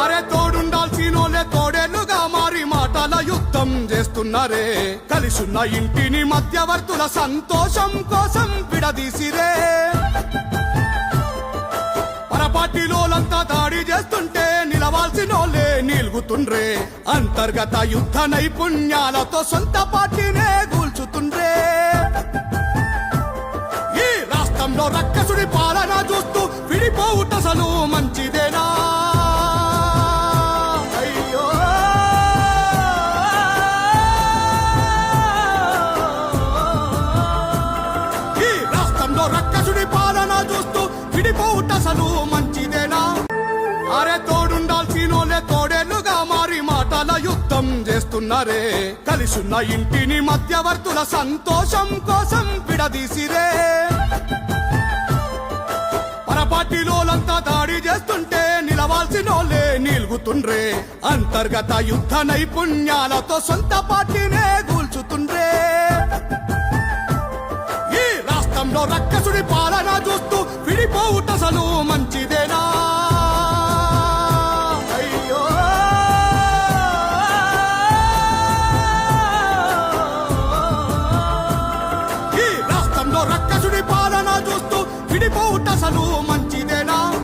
అరే తోడుండాల్సినోలే తోడేలుగా మారి మాటల యుద్ధం చేస్తున్నారే. కలిసున్న ఇంటిని మధ్యవర్తుల సంతోషం కోసం విడదీసిరే. పరపాటిలోలంతా దాడి చేస్తుంటే నిలవాల్సినోలే నిలుగుతుండ్రే. అంతర్గత యుద్ధ నైపుణ్యాలతో సొంత పార్టీనే కూల్చుతుండ్రే ఈ రాష్ట్రంలో రక్కసుడి పాలన చూస్తూ దాసుడి పాలన చూస్తూ విడిపోవుటసలు మంచిదేనా? అరే తోడుండాల్సినోలే తోడేలుగా మారి మాటల యుద్ధం చేస్తున్నారే. కలిసున్న ఇంటిని మధ్యవర్తుల సంతోషం కోసం విడదీసిరే. పరపాటిలోలంతా దాడి చేస్తుంటే నిలవాల్సినోలే నిలుగుతుండ్రే. అంతర్గత యుద్ధ నైపుణ్యాలతో సొంత పార్టీనే దేశంలో రక్కసుడి పాలన చూస్తూ విడిపోవుటసలు